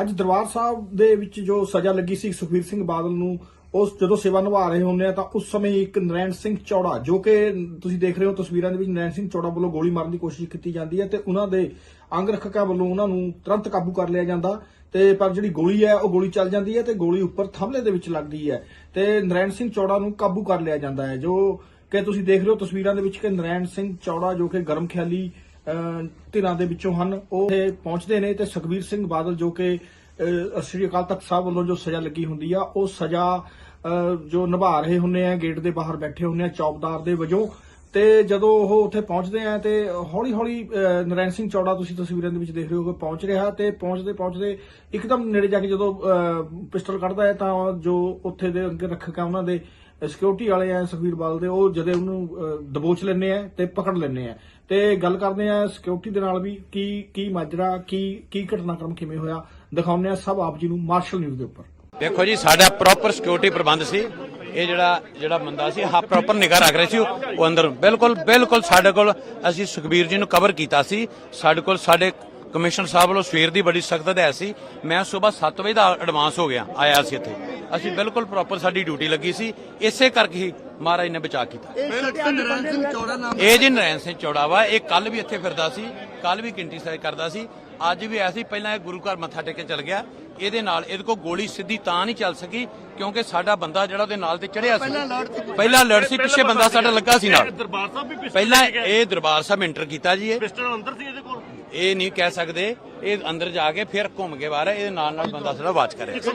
ਅੱਜ ਦਰਬਾਰ ਸਾਹਿਬ ਦੇ ਵਿੱਚ ਜੋ ਸਜ਼ਾ ਲੱਗੀ ਸੀ ਸੁਖਬੀਰ ਸਿੰਘ ਬਾਦਲ ਨੂੰ, ਉਸ ਜਦੋਂ ਸੇਵਾ ਨਿਭਾ ਰਹੇ ਹੁੰਦੇ ਆ ਤਾਂ ਉਸ ਸਮੇਂ ਇੱਕ ਨਰੈਣ ਸਿੰਘ ਚੌੜਾ, ਜੋ ਕਿ ਤੁਸੀਂ ਦੇਖ ਰਹੇ ਹੋ ਤਸਵੀਰਾਂ ਦੇ ਵਿੱਚ ਨਰੈਣ ਸਿੰਘ ਚੌੜਾ ਵੱਲੋਂ ਗੋਲੀ ਮਾਰਨ ਦੀ ਕੋਸ਼ਿਸ਼ ਕੀਤੀ ਜਾਂਦੀ ਹੈ ਤੇ ਉਹਨਾਂ ਦੇ ਅੰਗ ਰੱਖਕਾਂ ਵੱਲੋਂ ਉਹਨਾਂ ਨੂੰ ਤੁਰੰਤ ਕਾਬੂ ਕਰ ਲਿਆ ਜਾਂਦਾ। ਤੇ ਪਰ ਜਿਹੜੀ ਗੋਲੀ ਹੈ, ਉਹ ਗੋਲੀ ਚੱਲ ਜਾਂਦੀ ਹੈ ਤੇ ਗੋਲੀ ਉੱਪਰ ਥੰਮਲੇ ਦੇ ਵਿੱਚ ਲੱਗਦੀ ਹੈ ਤੇ ਨਰੈਣ ਸਿੰਘ ਚੌੜਾ ਨੂੰ ਕਾਬੂ ਕਰ ਲਿਆ ਜਾਂਦਾ ਹੈ। ਜੋ ਕਿ ਤੁਸੀਂ ਦੇਖ ਰਹੇ ਹੋ ਤਸਵੀਰਾਂ ਦੇ ਵਿੱਚ ਕਿ ਨਰੈਣ ਸਿੰਘ ਚੌੜਾ ਜੋ ਕਿ ਗਰਮ ਖਿਆਲੀ ਧਿਰਾਂ ਦੇ ਵਿੱਚੋਂ ਹਨ। ਉਹ ਪਹੁੰਚਦੇ ਨੇ ਤੇ ਸੁਖਬੀਰ ਸਿੰਘ ਬਾਦਲ ਜੋ ਕਿ ਸ੍ਰੀ ਅਕਾਲ ਤਖਤ ਸਾਹਿਬ ਵੱਲੋਂ ਜੋ ਸਜ਼ਾ ਲੱਗੀ ਹੁੰਦੀ ਆ ਉਹ ਸਜ਼ਾ ਜੋ ਨਿਭਾ ਰਹੇ ਹੁੰਨੇ ਆ ਗੇਟ ਦੇ ਬਾਹਰ ਬੈਠੇ ਹੁੰਨੇ ਆ ਚੌਕਦਾਰ ਦੇ ਵਜੋਂ। ਤੇ ਜਦੋਂ ਉਹ ਉੱਥੇ ਪਹੁੰਚਦੇ ਆ ਤੇ ਹੌਲੀ ਹੌਲੀ ਅਹ, ਨਰੈਣ ਸਿੰਘ ਚੌੜਾ ਤੁਸੀਂ ਤਸਵੀਰਾਂ ਦੇ ਵਿੱਚ ਦੇਖ ਰਹੇ ਹੋ ਕਿ ਪਹੁੰਚ ਰਿਹਾ ਤੇ ਪਹੁੰਚਦੇ ਪਹੁੰਚਦੇ ਇੱਕਦਮ ਨੇੜੇ ਜਾ ਕੇ ਜਦੋਂ ਅਹ, ਪਿਸਟਲ ਕੱਢਦਾ ਹੈ ਤਾਂ ਜੋ ਉੱਥੇ ਦੇ ਅੱਗੇ ਰੱਖਿਆ ਉਹਨਾਂ ਦੇ ਸਿਕਿਉਰਿਟੀ ਵਾਲੇ ਆ ਸੁਖਬੀਰ ਬਾਲ ਦੇ, ਉਹ ਜਦੇ ਉਹਨੂੰ ਦਬੋਚ ਲੈਂਦੇ ਆ ਤੇ ਪਕੜ ਲੈਂਦੇ ਆ। ਤੇ ਗੱਲ ਕਰਦੇ ਆ ਸਿਕਿਉਰਿਟੀ ਦੇ ਨਾਲ ਵੀ ਕੀ ਕੀ ਮਾਜਰਾ, ਕੀ ਕੀ ਘਟਨਾਕ੍ਰਮ ਕਿਵੇਂ ਹੋਇਆ, ਦਿਖਾਉਂਦੇ ਆ ਸਭ ਆਪ ਜੀ ਨੂੰ ਮਾਰਸ਼ਲ ਨਿਊਜ਼ ਦੇ ਉੱਪਰ। ਦੇਖੋ ਜੀ, ਸਾਡਾ ਪ੍ਰੋਪਰ ਸਿਕਿਉਰਿਟੀ ਪ੍ਰਬੰਧ ਸੀ। ਇਹ ਜਿਹੜਾ ਜਿਹੜਾ ਬੰਦਾ ਸੀ ਹਾਂ ਪ੍ਰੋਪਰ ਨਿਗਾਹ ਰੱਖ ਰਿਹਾ ਸੀ ਉਹ ਉਹ ਅੰਦਰ। ਬਿਲਕੁਲ ਬਿਲਕੁਲ ਸਾਡੇ ਕੋਲ ਅਸੀਂ ਸੁਖਬੀਰ ਜੀ ਨੂੰ ਕਵਰ ਕੀਤਾ ਸੀ। ਸਾਡੇ ਕੋਲ, ਸਾਡੇ ਕਮਿਸ਼ਨਰ ਸਾਹਿਬ ਵੱਲੋਂ ਸਵੇਰ ਦੀ ਬੜੀ ਸਖਤ ਹਦਾਇਤ ਸੀ। ਮੈਂ ਸਵੇਰ 7 ਵਜੇ ਦਾ ਐਡਵਾਂਸ ਹੋ ਗਿਆ, ਆਇਆ ਸੀ ਇੱਥੇ। ਅਸੀਂ ਬਿਲਕੁਲ ਪ੍ਰੋਪਰ ਸਾਡੀ ਡਿਊਟੀ ਲੱਗੀ ਸੀ। ਇਸੇ ਕਰਕੇ ਹੀ ਮਹਾਰਾਜ ਨੇ ਬਚਾ ਕੀਤਾ। ਇਹ ਸ਼ਖਸ ਨਰਨ ਸਿੰਘ ਚੌੜਾ ਨਾਮ ਇਹ ਜੀ ਨਰੈਣ ਸਿੰਘ ਚੌੜਾ ਵਾ ਇਹ ਕੱਲ ਵੀ ਇੱਥੇ ਫਿਰਦਾ ਸੀ ਕੱਲ ਵੀ ਕਿੰਟੀ ਸਾਈ ਕਰਦਾ ਸੀ। ਅੱਜ ਵੀ ਐਸੀ ਪਹਿਲਾਂ ਇਹ ਗੁਰੂ ਘਰ ਮੱਥਾ ਟੇਕਣ ਚਲ ਗਿਆ। ਇਹਦੇ ਨਾਲ ਇਹਦੇ ਕੋਲ ਗੋਲੀ ਸਿੱਧੀ ਤਾਂ ਨਹੀਂ ਚੱਲ ਸਕੀ ਕਿਉਂਕਿ ਸਾਡਾ ਬੰਦਾ ਜਿਹੜਾ ਉਹਦੇ ਨਾਲ ਤੇ ਚੜਿਆ ਸੀ। ਪਹਿਲਾਂ ਲੜ ਸੀ ਪਿੱਛੇ ਬੰਦਾ ਸਾਡਾ ਲੱਗਾ ਸੀ ਨਾਲ। ਦਰਬਾਰ ਸਾਹਿਬ ਵੀ ਪਿਸਟਲ ਪਹਿਲਾਂ ਇਹ ਦਰਬਾਰ ਸਾਹਿਬ ਇੰਟਰ ਕੀਤਾ ਜੀ ਇਹ। ਪਿਸਟਲ ਅੰਦਰ ਸੀ ਇਹਦੇ ਕੋਲ? ਇਹ ਨਹੀਂ ਕਹਿ ਸਕਦੇ। ਇਹ ਅੰਦਰ ਜਾ ਕੇ ਫਿਰ ਘੁੰਮ ਕੇ ਬਾਹਰ ਇਹਦੇ ਨਾਲ ਨਾਲ ਬੰਦਾ ਸਾਡਾ ਵਾਚ ਕਰਿਆ।